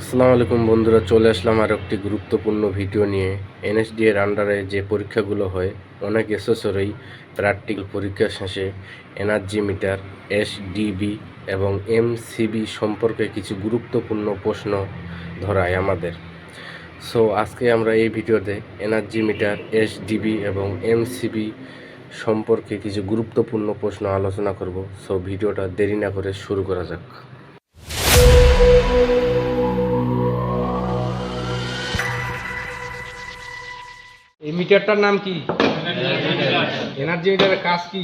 আসসালামু আলাইকুম বন্ধুরা, চলে আসলাম আর একটি গুরুত্বপূর্ণ ভিডিও নিয়ে। এনএসডি এর আন্ডারে যে পরীক্ষাগুলো হয়, অনেক এসেসরই প্র্যাকটিক্যাল পরীক্ষা শেষে এনার্জি মিটার এসডিবি এবং এমসিবি সম্পর্কে কিছু গুরুত্বপূর্ণ প্রশ্ন ধরায় আমাদের। সো আজকে আমরা এই ভিডিওতে এনার্জি মিটার এসডিবি এবং এমসিবি সম্পর্কে কিছু গুরুত্বপূর্ণ প্রশ্ন আলোচনা করব। সো ভিডিওটা দেরি না করে শুরু করা যাক। এই মিটারটার নাম কি? এনার্জি মিটারের কাজ কি?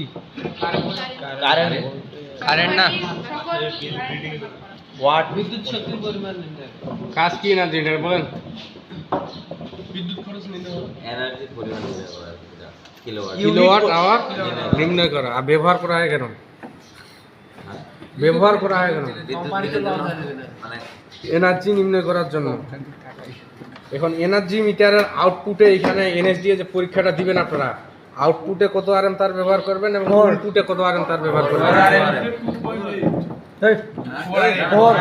কারেন্ট। না? ওয়াট? কাজ কি এনার্জি মিটার বলেন? এনার্জি পরিমাণ কিলোওয়াট। কিলোওয়াট আওয়ার নির্ণয় করা আর ব্যবহার করা হয় কেন? ব্যবহার করা হয় কেন? বিদ্যুৎ মানে এনার্জি নির্ণয় করার জন্য। এখন এনার্জি মিটারের আউটপুটে এখানে এনএসডি যে পরীক্ষাটা দিবেন আপনারা আউটপুটে কত আরএম তার ব্যবহার করবেন এবং ইনপুটে কত আরএম তার ব্যবহার করবেন?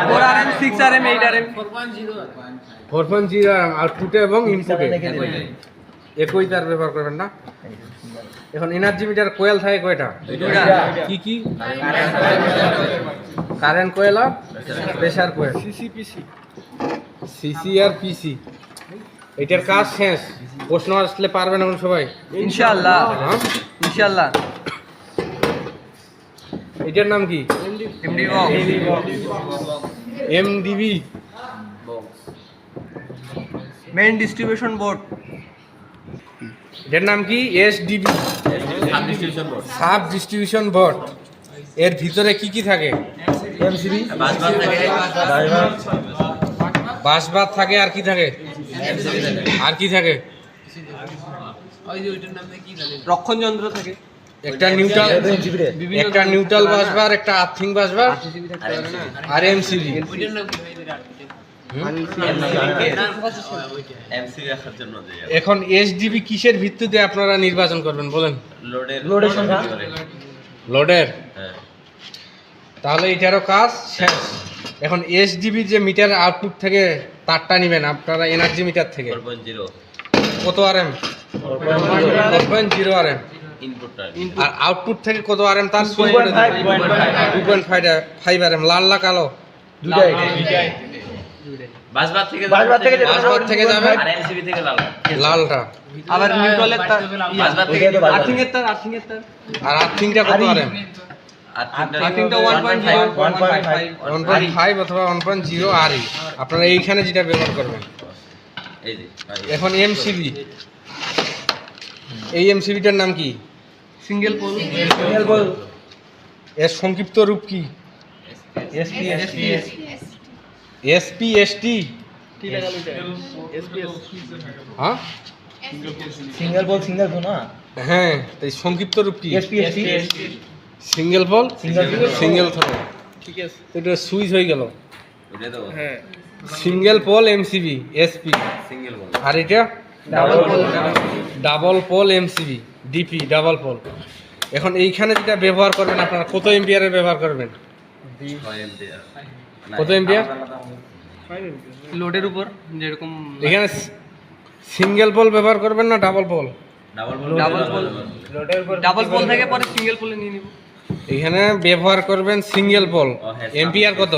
Four R M R M R M point zero আউটপুটে এবং ইনপুটে একই তার ব্যবহার করবেন না? এখন এনার্জি মিটার কোয়েল থাকে কয়টা? কি কি? কারেন্ট কোয়েল আর প্রেসার কোয়েল সিসি আর পিসি এটার কাজ শেষ। প্রশ্ন আসলে পারবেন এখন সবাই। ইনশাআল্লাহ। হ্যাঁ? ইনশাআল্লাহ। এটার নাম কি? MD MDB. Main distribution board এটার নাম কি? এসডিবি। সাব ডিস্ট্রিবিউশন বোর্ড এর ভিতরে কি কি থাকে? এমসিবি বাসবাদ থাকে আর কি থাকে? আর কি থাকে? রক্ষণ যন্ত্র থাকে। একটা নিউট্রাল একটা নিউট্রাল বাসবার একটা আর্থিং বাসবার আর এমসিবি এখন এসডিবি কিসের ভিত্তিতে আপনারা নির্বাচন করবেন বলেন? লোডের লোডের লোডের? হ্যাঁ তাহলে এটারও কাজ শেষ। এখন এসডিবি যে মিটার আউটপুট থেকে তারটা নেবেন আপনারা এনার্জি মিটার থেকে। কত R M point zero R M আর আউটপুট থেকে কত আর এম তার two point five five R M লাল কালো? দুটাই। বাসবার থেকে বাসবার থেকে বাসবার থেকে যাবে? আর এমসিবি থেকে লাল। লালটা। আবার নিউট্রালের তার বাসবার থেকে ওইটাই তো বাসবার। আর্থিং এর তার আর্থিং এর তার। আর আর্থিংটা কত আর এম অথবা ওয়ান পয়েন্ট জিরো আর আপনারা এইখানে যেটা ব্যবহার করবেন এই এখন এমসিবি এই এমসিবিটার নাম কি সিঙ্গেল পোল সিঙ্গেল বল এর সংক্ষিপ্ত রূপ কি এসপি এসপি এসপি এসটি হ্যাঁ সিঙ্গেল সিঙ্গেল না হ্যাঁ সংক্ষিপ্ত রূপ কি SP SP single pole single throw ঠিক আছে। এটা সুইচ হয়ে গেল। তো single pole MCB SP single pole আর এটা? Double pole double pole MCB DP double pole এখন এইখানে যেটা ব্যবহার করবেন আপনারা কত এম্পিয়ারের ব্যবহার করবেন? কত এম্পিয়ার লোডের উপর যেরকম এখানে সিঙ্গেল পল ব্যবহার করবেন না double pole double pole double pole লোডের উপর ডাবল পোল থেকে পরে সিঙ্গেল পোলে নিয়ে নিব। এখানে ব্যবহার করবেন সিঙ্গেল পোল হ্যাঁ, এম্পিয়ার কত?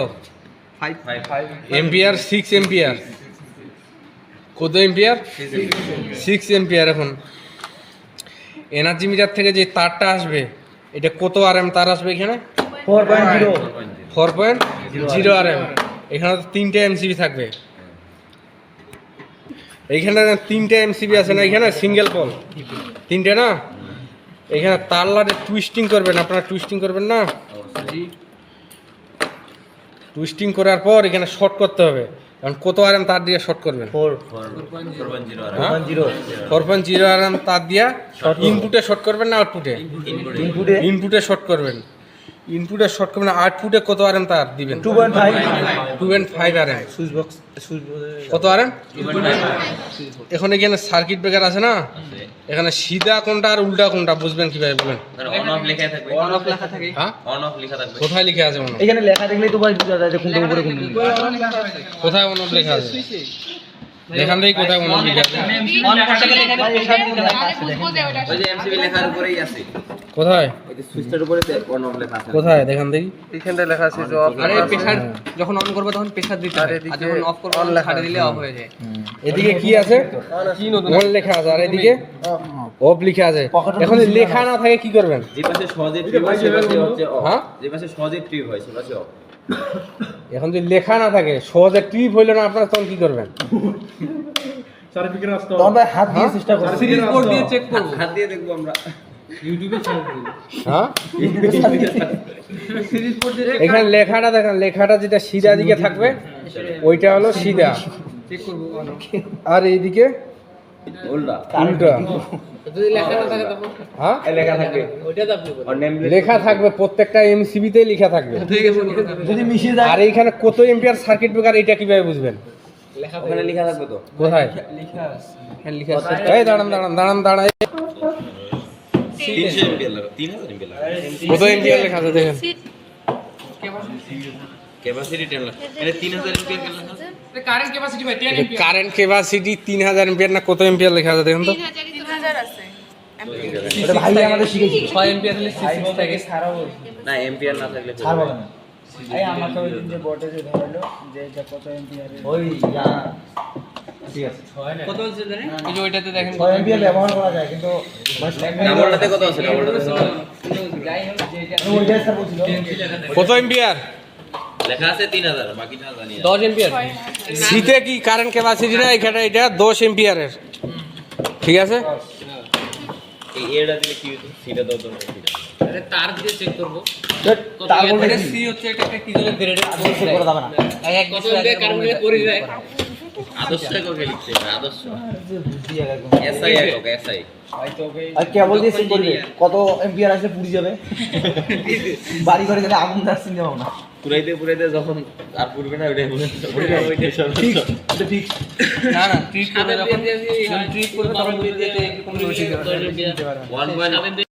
এম্পিয়ার সিক্স এম্পিয়ার কত এম্পিয়ার সিক্স এম্পিয়ার এখন। এনার্জি মিটার থেকে যে তারটা আসবে এটা কত আর এম তার আসবে এখানে? Four point zero four point zero R M এখানে তো তিনটে এমসিবি থাকবে। এইখানে তিনটে এমসিবি আছে না? এখানে সিঙ্গেল পোল তিনটে না? এখানে তার লাটে টুইস্টিং করবেন আপনারা টুইস্টিং করবেন না? টুইস্টিং করার পর এখানে শর্ট করতে হবে। কারণ কত আর এম তার দিয়ে শর্ট করবেন? ফোর পয়েন্ট জিরো আর হ্যাঁ? এম তার দিয়া ইনপুটে শর্ট করবেন না আউটপুটে ইনপুটে ইনপুটে শর্ট করবেন। ইনপুটের শর্ট মানে আউটপুটে কত আরএম তার দিবেন? Two point five two point five RM switch box switch কত আরএম এখন এখানে সার্কিট ব্রেকার আছে না? এখানে সিধা কোনটা আর উল্টা কোনটা বুঝবেন কীভাবে বলেন? অন অফ লেখা থাকবে। অন অফ লেখা থাকে। হ্যাঁ? অন অফ লেখা থাকবে। কোথায় লিখে আছে মনে এখানে লেখা দেখলেই তো ভাই বুঝা যায় যে কোনটা উপরে কোনটা। কোথায় অনুপ লেখা আছে? দেখান দেখি কোথায় অনুপ লেখা আছে। অন করতে গেলে এখানে প্রেসার দিতে হয় ওই যে এমসিবি লেখার উপরেই আছে। কোথায়? ওই সুইচটার উপরে অন অফ লেখা আছে। কোথায়? দেখান দেখি এখানটা লেখা আছে যে অফ আরে প্রেসার যখন অন করবে তখন প্রেসার দিতে হয়। আর যখন অফ করবে তখন ছাড়ে দিলে অফ হয়ে যায়। এদিকে কি আছে? অন লেখা আছে। আর এদিকে? অফ লেখা আছে। এখন লেখা না থাকে কি করবেন? যে পাশে সহজে ট্রিপ হয় সে পাশে হচ্ছে অফ হ্যাঁ? যে পাশে সহজে ট্রিপ হয় সে পাশে অফ এখন যদি লেখা না থাকে সহজে ট্রিপ হইল না আপনারা তখন কি করবেন? তখন ভাই হাত দিয়ে চেষ্টা করো সিরিজ বোর্ড দিয়ে চেক করব। হাত দিয়ে দেখব আমরা। হ্যাঁ? দিয়ে এখানে লেখাটা দেখেন লেখাটা যেটা সিধা দিকে থাকবে ওইটা হলো সিধা। আর এইদিকে লেখা হ্যাঁ? লেখা থাকবে। ওইটা তো আপনি আর নেম লেখা থাকবে প্রত্যেকটা এমসিবিতে লেখা থাকবে। যদি মিশিয়ে যায় আর এইখানে কত এম্পিয়ার সার্কিট ব্রেকার এটা কীভাবে বুঝবেন? ওখানে লেখা থাকবে তো? কোথায়? লিখা আছে। এই দাঁড়ান দাঁড়ান দাঁড়ান দাঁড়ান। এই তিনশো এমপিয়ার লাগবে তিন হাজার এমপিয়ার লাগবে কত এম্পিয়ার লেখা আছে দেখেন। Capacity ten lakh. এটা তিন হাজার কেন লেখা আছে? কারেন্ট ক্যাপাসিটি ভাই 10 এমপি কারেন্ট ক্যাপাসিটি তিন হাজার এম্পিয়ার না কত এম্পিয়ার লেখা আছে দেখুন তো? ভাই আমাদের শিখেছিল 6 এমপি আসলে 6 থাকে। না এমপিয়ার না থাকলে না। এই আমাকে ওই দিন যে বটে যে ধরালো যে যা কত এমপিআর ওই যা। ঠিক আছে। কত হচ্ছে জানেন এই যে ওইটাতে দেখেন। 6 এমপিআর ব্যবহার করা যায় কিন্তু ডাবলটাতে কত আছে? ডাবলটাতে কত আছে? আমি ওইটাই স্যার বলছিল। কত এম্পিয়ার লেখা আছে তিন হাজার বাকিটা জানি 10 এমপিয়ার সিতে কি কারেন্ট ক্যাপাসিটি না এখানে এটা দশ এম্পিয়ারের ঠিক আছে? এই এটা দিলে কি হতো? সিটা দাও দরকার আরে তার দিয়ে চেক করব। তার বলে সি হচ্ছে এটা একটা কি ধরনের গ্রেডের চেক করে দাও না। এক কত এমপিয়ার কারেন্ট করে যায় আদর্শ কাউকে লিখতে হবে আদর্শ। এসআই একক এসআই আর কেবল দিয়ে চেক করবে কত এমপিআর আসলে পুড়ে যাবে? বাড়ি ঘরে গেলে আগুন দাস চিনতে পাবো না পুরাইতে পুরাইতে যখন আর পুরবে না ওইটাই বলে ঠিক এটা ঠিক না না ট্রিট করে যখন ট্রিট করে তখন বুঝতে যে